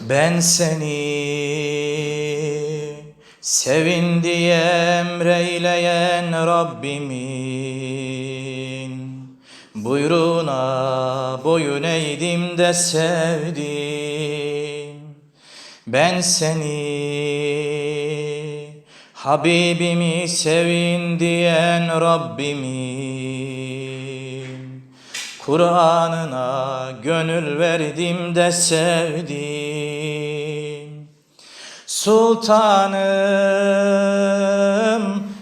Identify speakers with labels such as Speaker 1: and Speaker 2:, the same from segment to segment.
Speaker 1: Ben seni sevin diye emreyleyen Rabbimin. Buyruğuna boyun eğdim de sevdim. Ben seni Habibimi sevin diyen Rabbimin Kur'an'ına gönül verdim de sevdim. Sultanım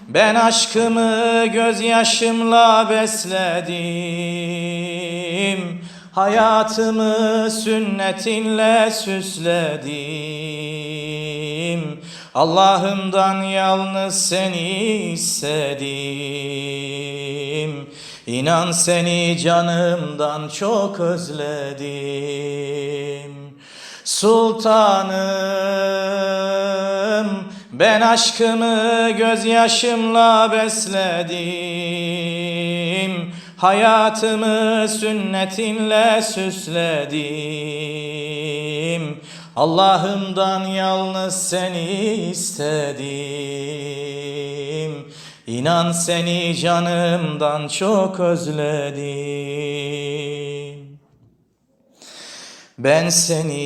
Speaker 1: ben aşkımı gözyaşımla besledim. Hayatımı sünnetinle süsledim. Allah'ımdan yalnız seni istedim İnan seni canımdan çok özledim. Sultanım ben aşkımı gözyaşımla besledim. Hayatımı sünnetinle süsledim. Allah'ımdan yalnız seni istedim İnan seni canımdan çok özledim. Ben seni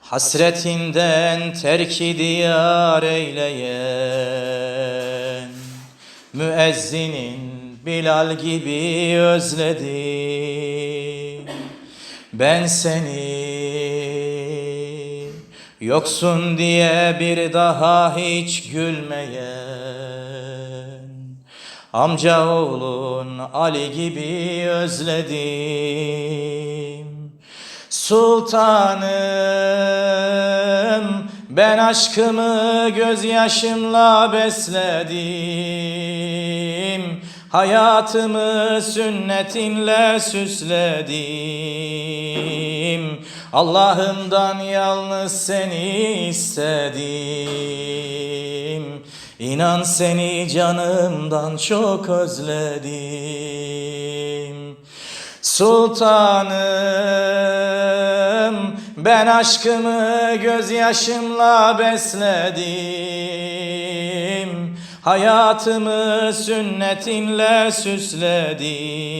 Speaker 1: hasretinden terki diyar eyleyen Müezzinin Bilal gibi özledim. Ben seni yoksun diye bir daha hiç gülmeyen Amca oğlun Ali gibi özledim. Sultanım ben aşkımı gözyaşımla besledim. Hayatımı sünnetinle süsledim Allah'ımdan yalnız seni istedim. İnan seni canımdan çok özledim. Sultanım ben aşkımı gözyaşımla besledim. Hayatımı sünnetinle süsledim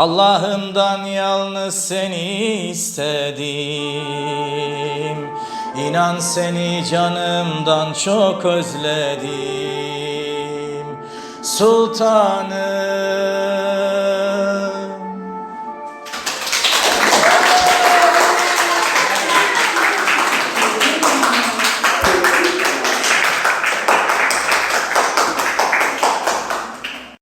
Speaker 1: Allah'ımdan yalnız seni istedim. İnan seni canımdan çok özledim. Sultanım